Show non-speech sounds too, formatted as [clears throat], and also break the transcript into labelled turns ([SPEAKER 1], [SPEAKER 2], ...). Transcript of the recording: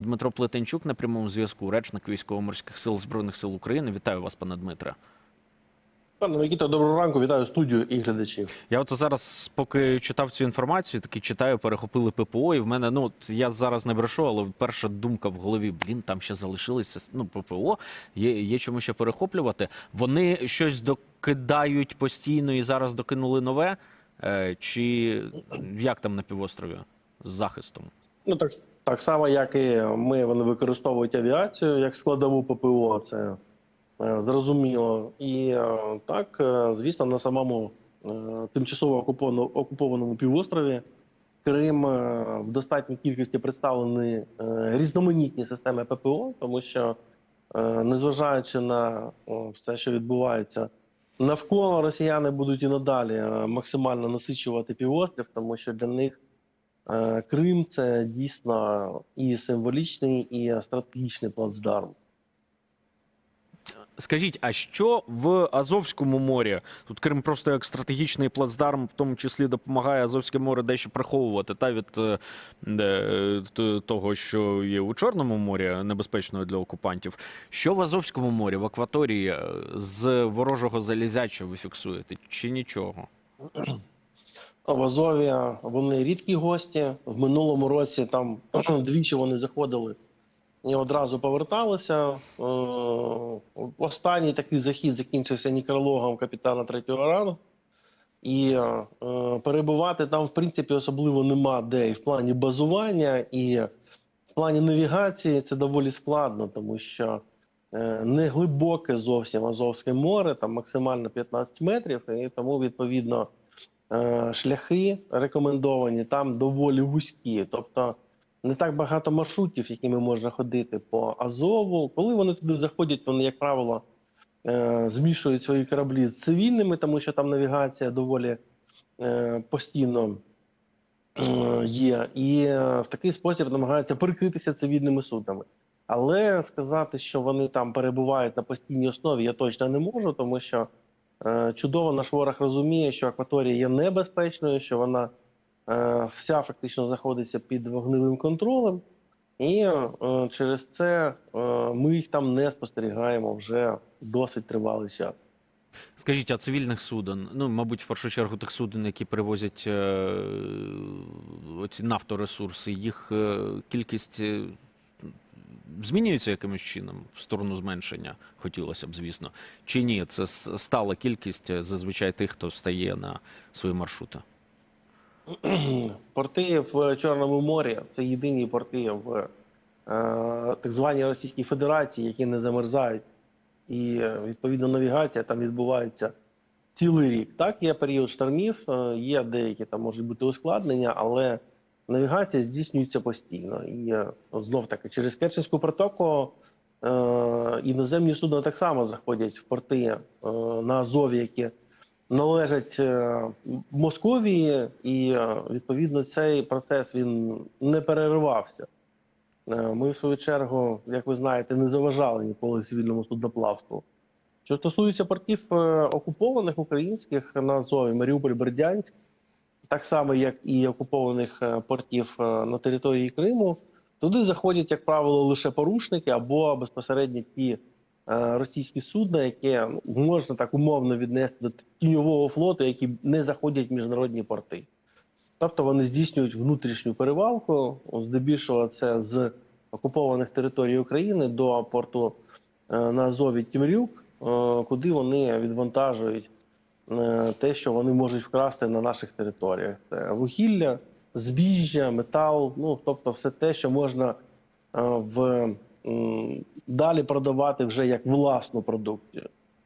[SPEAKER 1] Дмитро Плетенчук на прямому зв'язку, речник військово-морських сил збройних сил України. Вітаю вас, пане Дмитре.
[SPEAKER 2] Пане Микіта, доброго ранку, вітаю студію і глядачів.
[SPEAKER 1] Я оце зараз, поки читав цю інформацію, таки читаю, перехопили ППО, і в мене ну я зараз не брешу, але перша думка в голові: блін, там ще залишилися ну, ППО, є, є чому ще перехоплювати. Вони щось докидають постійно і зараз докинули нове. Е, чи як там на півострові з захистом?
[SPEAKER 2] Ну так, так само, як і ми, вони використовують авіацію як складову ППО, це е, зрозуміло. І е, так, е, звісно, на самому тимчасово окупованому, півострові Крим в достатній кількості представлені різноманітні системи ППО, тому що, незважаючи на все, що відбувається. Навколо росіяни будуть і надалі максимально насичувати півострів, тому що для них Крим це дійсно і символічний, і стратегічний плацдарм.
[SPEAKER 1] Скажіть, а що в Азовському морі? Тут Крим просто як стратегічний плацдарм, в тому числі допомагає Азовське море дещо приховувати та від е, е, того, що є у Чорному морі, небезпечною для окупантів. Що в Азовському морі, в акваторії е, з ворожого залізяча ви фіксуєте? Чи нічого? [clears throat]
[SPEAKER 2] В Азові вони рідкі гості. В минулому році там [clears throat] двічі вони заходили і одразу поверталися. Е, Останній такий захід закінчився нікрологом капітана третього рангу. І е, перебувати там, в принципі, особливо нема де і в плані базування, і в плані навігації це доволі складно, тому що е, не глибоке зовсім Азовське море, там максимально 15 метрів, і тому відповідно шляхи рекомендовані там доволі вузькі. Тобто не так багато маршрутів, якими можна ходити по Азову. Коли вони туди заходять, вони, як правило, е, змішують свої кораблі з цивільними, тому що там навігація доволі е, постійно е, є, і е, в такий спосіб намагаються прикритися цивільними суднами. Але сказати, що вони там перебувають на постійній основі, я точно не можу, тому що е, чудово наш ворог розуміє, що акваторія є небезпечною, що вона е, вся фактично знаходиться під вогневим контролем, і е, через це е, ми їх там не спостерігаємо вже досить тривалий час.
[SPEAKER 1] Скажіть, а цивільних суден, ну, мабуть, в першу чергу тих суден, які привозять е, оці нафторесурси, їх е, кількість е, змінюється якимось чином в сторону зменшення, хотілося б, звісно. Чи ні? Це стала кількість е, зазвичай тих, хто стає на свої маршрути.
[SPEAKER 2] порти в Чорному морі це єдині порти в е, так званій Російській Федерації, які не замерзають. І е, відповідно навігація там відбувається цілий рік. Так, є період штормів, е, є деякі там можуть бути ускладнення, але навігація здійснюється постійно. І знов таки через Керченську протоку е, іноземні судна так само заходять в порти е, на Азові, які належать е, Московії, і відповідно цей процес він не переривався. Ми, в свою чергу, як ви знаєте, не заважали ніколи цивільному судноплавству. Що стосується портів окупованих українських на Азові, Маріуполь, Бердянськ, так само як і окупованих е, портів е, на території Криму, туди заходять, як правило, лише порушники або безпосередньо ті е, російські судна, які ну, можна так умовно віднести до тіньового флоту, які не заходять в міжнародні порти. Тобто вони здійснюють внутрішню перевалку, здебільшого це з окупованих територій України до порту на Азові Тімрюк, куди вони відвантажують те, що вони можуть вкрасти на наших територіях. Це вугілля, збіжжя, метал, ну тобто все те, що можна е, в далі продавати вже як власну продукцію.